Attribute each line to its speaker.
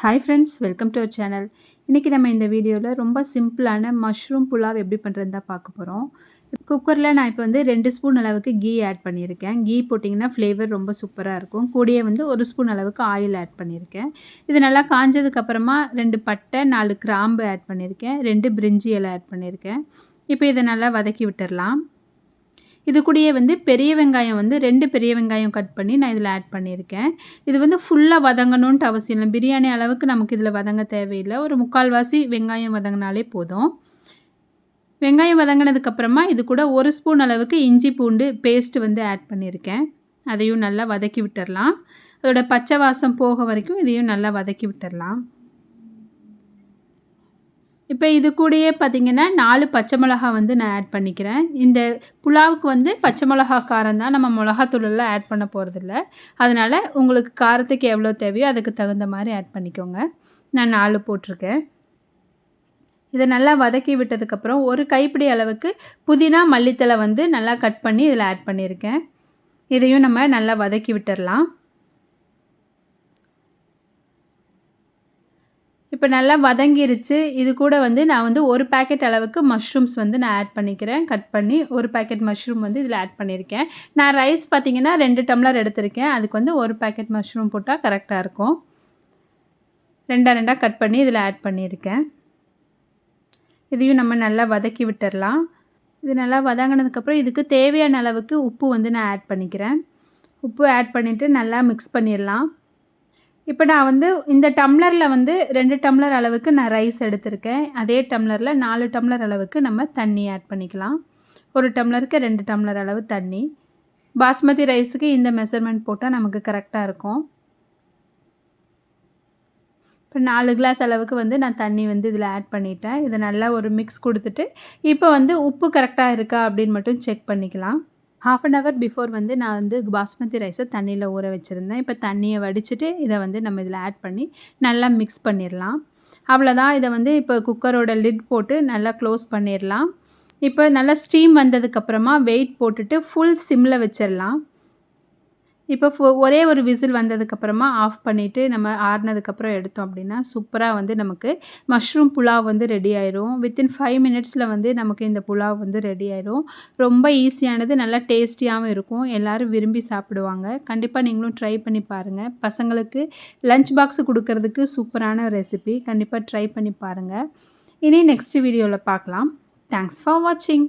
Speaker 1: Hi friends welcome to our channel இன்றைக்கி நம்ம இந்த வீடியோவில் ரொம்ப சிம்பிளான மஷ்ரூம் புலாவ் எப்படி பண்ணுறது தான் பார்க்க போகிறோம் குக்கரில் நான் இப்போ வந்து ரெண்டு ஸ்பூன் அளவுக்கு கீ ஆட் பண்ணியிருக்கேன். கீ போட்டிங்கன்னா ஃப்ளேவர் ரொம்ப சூப்பராக இருக்கும். கூடயே வந்து ஒரு ஸ்பூன் அளவுக்கு ஆயில் ஆட் பண்ணியிருக்கேன். இது நல்லா காஞ்சதுக்கப்புறமா ரெண்டு பட்டை நாலு கிராம்பு ஆட் பண்ணியிருக்கேன். ரெண்டு பிரிஞ்சி இலை ஆட் பண்ணியிருக்கேன். இப்போ இதை நல்லா வதக்கி விட்டுடலாம் இது கூடயே வந்து பெரிய வெங்காயம் வந்து ரெண்டு பெரிய வெங்காயம் கட் பண்ணி நான் இதில் ஆட் பண்ணியிருக்கேன். இது வந்து ஃபுல்லாக வதங்கணுன்ட்டு அவசியம் இல்லை. பிரியாணி அளவுக்கு நமக்கு இதில் வதங்க தேவையில்லை. ஒரு முக்கால்வாசி வெங்காயம் வதங்கினாலே போதும். வெங்காயம் வதங்கினதுக்கப்புறமா இது கூட ஒரு ஸ்பூன் அளவுக்கு இஞ்சி பூண்டு பேஸ்ட்டு வந்து ஆட் பண்ணியிருக்கேன். அதையும் நல்லா வதக்கி விட்டுடலாம் அதோட பச்சை வாசம் போக வரைக்கும் இதையும் நல்லா வதக்கி விட்டுடலாம் இப்போ இது கூடயே பார்த்திங்கன்னா நாலு பச்சை மிளகா வந்து நான் ஆட் பண்ணிக்கிறேன். இந்த புலாவுக்கு வந்து பச்சை மிளகா காரம் தான் நம்ம மிளகாத்தூளெல்லாம் ஆட் பண்ண போகிறதில்ல அதனால் உங்களுக்கு காரத்துக்கு எவ்வளோ தேவையோ அதுக்கு தகுந்த மாதிரி ஆட் பண்ணிக்கோங்க. நான் நாலு போட்டிருக்கேன். இதை நல்லா வதக்கி விட்டதுக்கப்புறம் ஒரு கைப்பிடி அளவுக்கு புதினா மல்லித்தலை வந்து நல்லா கட் பண்ணி இதில் ஆட் பண்ணியிருக்கேன். இதையும் நம்ம நல்லா வதக்கி விட்டுடலாம் இப்போ நல்லா வதங்கிருச்சு. இது கூட வந்து நான் வந்து ஒரு பேக்கெட் அளவுக்கு மஷ்ரூம்ஸ் வந்து நான் ஆட் பண்ணிக்கிறேன். கட் பண்ணி ஒரு பேக்கெட் மஷ்ரூம் வந்து இதில் ஆட் பண்ணியிருக்கேன். நான் ரைஸ் பார்த்திங்கன்னா ரெண்டு டம்ளர் எடுத்திருக்கேன். அதுக்கு வந்து ஒரு பேக்கெட் மஷ்ரூம் போட்டால் கரெக்டாக இருக்கும். ரெண்டாக ரெண்டாக கட் பண்ணி இதில் ஆட் பண்ணியிருக்கேன். இதையும் நம்ம நல்லா வதக்கி விட்டுடலாம் இது நல்லா வதங்கினதுக்கப்புறம் இதுக்கு தேவையான அளவுக்கு உப்பு வந்து நான் ஆட் பண்ணிக்கிறேன். உப்பு ஆட் பண்ணிவிட்டு நல்லா மிக்ஸ் பண்ணிடலாம் இப்போ நான் வந்து இந்த டம்ளரில் வந்து ரெண்டு டம்ளர் அளவுக்கு நான் ரைஸ் எடுத்திருக்கேன். அதே டம்ளரில் நாலு டம்ளர் அளவுக்கு நம்ம தண்ணி ஆட் பண்ணிக்கலாம். ஒரு டம்ளருக்கு ரெண்டு டம்ளர் அளவு தண்ணி. பாஸ்மதி ரைஸுக்கு இந்த மெஷர்மெண்ட் போட்டால் நமக்கு கரெக்டாக இருக்கும். இப்போ நாலு கிளாஸ் அளவுக்கு வந்து நான் தண்ணி வந்து இதில் ஆட் பண்ணிட்டேன். இதை நல்லா ஒரு மிக்ஸ் கொடுத்துட்டு இப்போ வந்து உப்பு கரெக்டாக இருக்கா அப்படின்னு மட்டும் செக் பண்ணிக்கலாம். ஹாஃப் அன் ஹவர் பிஃபோர் வந்து நான் வந்து பாஸ்மதி ரைஸை தண்ணியில் ஊற வச்சுருந்தேன். இப்போ தண்ணியை வடிச்சிட்டு இதை வந்து நம்ம இதில் ஆட் பண்ணி நல்லா மிக்ஸ் பண்ணிடலாம் அவ்வளோதான் இதை வந்து இப்போ குக்கரோட லிட் போட்டு நல்லா க்ளோஸ் பண்ணிடலாம் இப்போ நல்லா ஸ்டீம் வந்ததுக்கப்புறமா வெயிட் போட்டுட்டு ஃபுல் சிம்மில் வச்சிடலாம் இப்போ ஒரே ஒரு விசில் வந்ததுக்கப்புறமா ஆஃப் பண்ணிவிட்டு நம்ம ஆறுனதுக்கப்புறம் எடுத்தோம் அப்படின்னா சூப்பராக வந்து நமக்கு மஷ்ரூம் புலாவ் வந்து ரெடி ஆயிரும். வித்தின் ஃபைவ் மினிட்ஸில் வந்து நமக்கு இந்த புலாவ் வந்து ரெடி ஆயிரும். ரொம்ப ஈஸியானது நல்லா டேஸ்டியாகவும் இருக்கும். எல்லோரும் விரும்பி சாப்பிடுவாங்க. கண்டிப்பாக நீங்களும் ட்ரை பண்ணி பாருங்கள் பசங்களுக்கு லஞ்ச் பாக்ஸ் கொடுக்கறதுக்கு சூப்பரான ரெசிபி கண்டிப்பாக ட்ரை பண்ணி பாருங்கள் இனி நெக்ஸ்ட் வீடியோவில் பார்க்கலாம். தேங்க்ஸ் ஃபார் வாட்சிங்